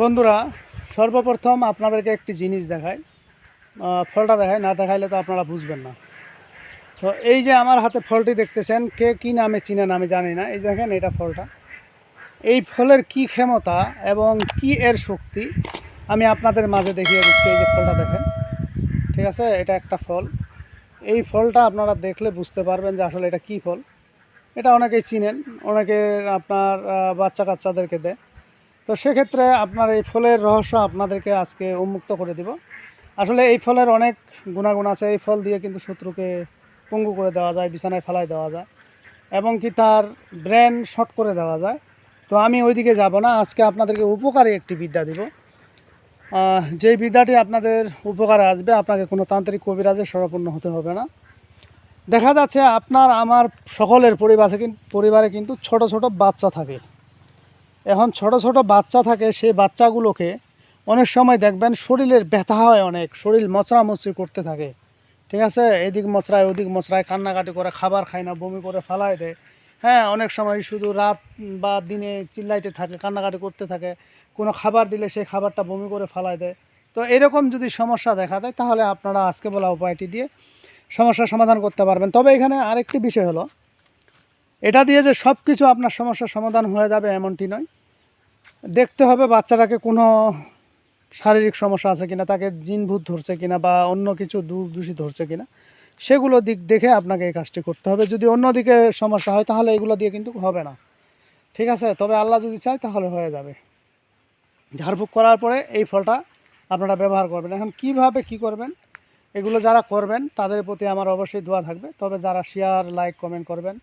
বন্ধুরা, সর্বপ্রথম আপনাদেরকে একটি জিনিস দেখায় ফলটা দেখায় না দেখাইলে তো আপনারা বুঝবেন না। তো এই যে আমার হাতে ফলটি দেখতেছেন, কে কী নামে চিনেন আমি জানি না। এই দেখেন এটা ফলটা। এই ফলের কি ক্ষমতা এবং কি এর শক্তি, আমি আপনাদের মাঝে দেখিয়ে দিচ্ছি এই যে ফলটা দেখেন। ঠিক আছে? এটা একটা ফল। এই ফলটা আপনারা দেখলে বুঝতে পারবেন যে আসলে এটা কি ফল। এটা অনেকেই চিনেন। অনেকে আপনার বাচ্চা কাচ্চাদেরকে দেয়। তো সেক্ষেত্রে আপনার এই ফলের রহস্য আপনাদেরকে আজকে উন্মুক্ত করে দিব। আসলে এই ফলের অনেক গুণাগুণ আছে। এই ফল দিয়ে কিন্তু শত্রুকে পঙ্গু করে দেওয়া যায়, বিছানায় ফেলায় দেওয়া যায়, এবং কি তার ব্রেন শর্ট করে দেওয়া যায়। তো আমি ওইদিকে যাব না। আজকে আপনাদেরকে উপকারী একটি বিদ্যা দিব। যেই বিদ্যাটি আপনাদের উপকারে আসবে, আপনাকে কোনো তান্ত্রিক কবিরাজে সরপূর্ণ হতে হবে না। দেখা যাচ্ছে আপনার, আমার সকলের পরিবারে পরিবারে কিন্তু ছোট ছোট বাচ্চা থাকে। এখন ছোট ছোট বাচ্চা থাকে, সেই বাচ্চাগুলোকে অনেক সময় দেখবেন শরীরের ব্যথা হয় অনেক, শরীর মচড়ামচড়ি করতে থাকে। ঠিক আছে? এদিক মচড়ায়, ওদিক মচড়ায় কান্নাকাটি করে, খাবার খায় না, বমি করে ফালায় দেয়। হ্যাঁ অনেক সময় শুধু রাত বা দিনে চিল্লাইতে থাকে, কান্নাকাটি করতে থাকে। কোনো খাবার দিলে সেই খাবারটা বমি করে ফালায় দেয়। তো এরকম যদি সমস্যা দেখা দেয়, তাহলে আপনারা আজকে বলা উপায়টি দিয়ে সমস্যার সমাধান করতে পারবেন। তবে এখানে আরেকটি বিষয় হলো এটা দিয়ে যে সব কিছু আপনার সমস্যার সমাধান হয়ে যাবে এমনটি নয়। দেখতে হবে বাচ্চাটাকে কোনো শারীরিক সমস্যা আছে কিনা, তাকে জিনভূত ধরছে কিনা বা অন্য কিছু দূর দূষি ধরছে কিনা, সেগুলো দিক দেখে আপনাকে এই কাজটি করতে হবে। যদি অন্য দিকে সমস্যা হয় তাহলে এগুলো দিয়ে কিন্তু হবে না। ঠিক আছে? তবে আল্লাহ যদি চায় তাহলে হয়ে যাবে। ঝাড়ফুঁক করার পরে এই ফলটা আপনারা ব্যবহার করবেন। এখন কীভাবে কি করবেন? এগুলো যারা করবেন তাদের প্রতি আমার অবশ্যই দোয়া থাকবে। তবে যারা শেয়ার লাইক কমেন্ট করবেন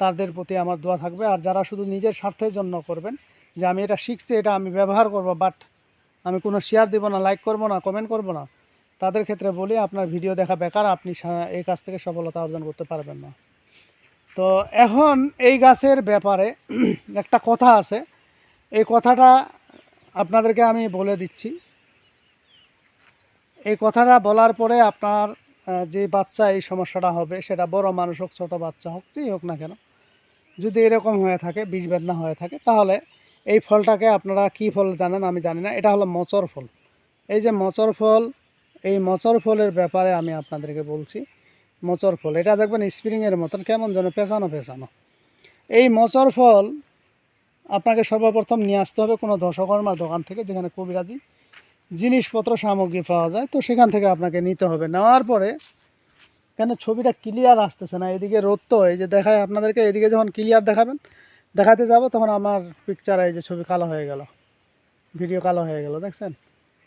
তাদের প্রতি আমার দোয়া থাকবে। আর যারা শুধু নিজের স্বার্থের জন্য করবেন, যে আমি এটা শিখছি, এটা আমি ব্যবহার করব বাট আমি কোনো শেয়ার দিব না লাইক করব না কমেন্ট করব না, তাদের ক্ষেত্রে বলি আপনার ভিডিও দেখা বেকার, আপনি এই কাজ থেকে সফলতা অর্জন করতে পারবেন না। তো এখন এই গাছের ব্যাপারে একটা কথা আছে। এই কথাটা আপনাদেরকে আমি বলে দিচ্ছি। এই কথাটা বলার পরে আপনার যে বাচ্চা এই সমস্যাটা হবে, সেটা বড় মানুষ হোক, ছোটো বাচ্চা হোক, যেই হোক না কেন যদি এরকম হয়ে থাকে বীজ বেদনা হয়ে থাকে, তাহলে এই ফলটাকে আপনারা কি ফল জানেন আমি জানি না, এটা হলো মচর ফল। এই যে মচর ফল, এই মচর ফলের ব্যাপারে আমি আপনাদেরকে বলছি, মচর ফল। এটা দেখবেন স্প্রিংয়ের মতন, কেমন যেন পেঁচানো পেঁচানো। এই মচর ফল আপনাকে সর্বপ্রথম নিয়ে আসতে হবে কোনো দশকর্মার দোকান থেকে, যেখানে কবিরাজি জিনিসপত্র, সামগ্রী পাওয়া যায়, তো সেখান থেকে আপনাকে নিতে হবে। নেওয়ার পরে কেন ছবিটা ক্লিয়ার আসতেছে না? এদিকে রোদ তো, এই যে দেখায় আপনাদেরকে, এদিকে যখন ক্লিয়ার দেখাবেন, দেখাতে যাব, তখন আমার পিকচার এই যে ছবি কালো হয়ে গেল ভিডিও কালো হয়ে গেল, দেখছেন?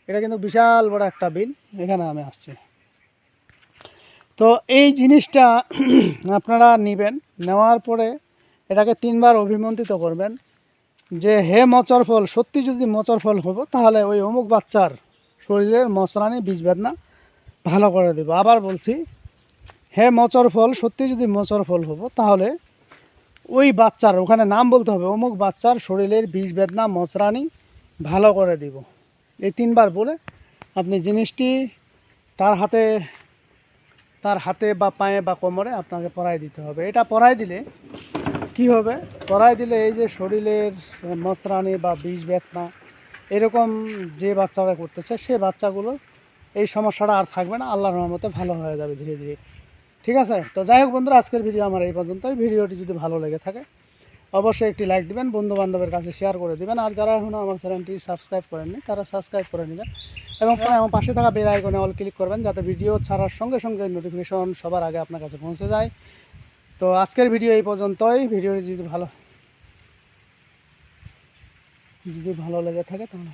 এটা কিন্তু বিশাল বড় একটা বিল এখানে আমি আসছি। তো এই জিনিসটা আপনারা নেবেন, নেওয়ার পরে এটাকে তিনবার অভিমন্ত্রিত করবেন, যে হে মচর ফল, সত্যি যদি মচর ফল হব, তাহলে ওই অমুক বাচ্চার শরীরের মশরানি বীজ বেদনা ভালো করে দেবো। আবার বলছি হে মচর ফল, সত্যি যদি মচর ফল হব, তাহলে ওই বাচ্চার, ওখানে নাম বলতে হবে, অমুক বাচ্চার শরীরের বিষ বেদনা, মচরানি ভালো করে দিব। এই তিনবার বলে আপনি জিনিসটি তার হাতে তার হাতে বা পায়ে বা কোমরে আপনাকে পরাই দিতে হবে। এটা পরাই দিলে কি হবে? পরাই দিলে এই যে শরীরের মচরানি বা বিষ বেদনা, এরকম যে বাচ্চারা করতেছে, সে বাচ্চাগুলো এই সমস্যাটা আর থাকবে না, আল্লাহর রহমতে ভালো হয়ে যাবে ধীরে ধীরে। ঠিক আছে? তো যাই হোক বন্ধুরা, আজকের ভিডিও আমার এই পর্যন্তই। ভিডিওটি যদি ভালো লেগে থাকে, অবশ্যই একটি লাইক দিবেন বন্ধু বান্ধবের কাছে শেয়ার করে দিবেন। আর যারা এখনও আমার চ্যানেলটি সাবস্ক্রাইব করেননি, তারা সাবস্ক্রাইব করে নেবেন। এবং আমার পাশে থাকা বেল আইকনে অল ক্লিক করবেন, যাতে ভিডিও ছাড়ার সঙ্গে সঙ্গে নোটিফিকেশন সবার আগে আপনার কাছে পৌঁছে যায়। তো আজকের ভিডিও এই পর্যন্তই। ভিডিওটি যদি ভালো যদি ভালো লেগে থাকে তাহলে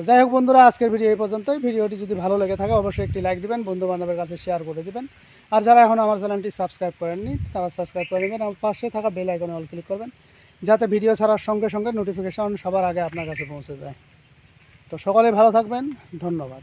তো যাই হোক বন্ধুরা, আজকের ভিডিও এই পর্যন্তই। ভিডিওটি যদি ভালো লেগে থাকে, অবশ্যই একটি লাইক দিবেন বন্ধু বান্ধবের কাছে শেয়ার করে দিবেন। আর যারা এখন আমার চ্যানেলটি সাবস্ক্রাইব করেননি, তারা সাবস্ক্রাইব করে নেবেন আর পাশে থাকা বেল আইকনে অল ক্লিক করবেন, যাতে ভিডিও ছাড়ার সঙ্গে সঙ্গে নোটিফিকেশন সবার আগে আপনার কাছে পৌঁছে যায়। তো সকলে ভালো থাকবেন, ধন্যবাদ।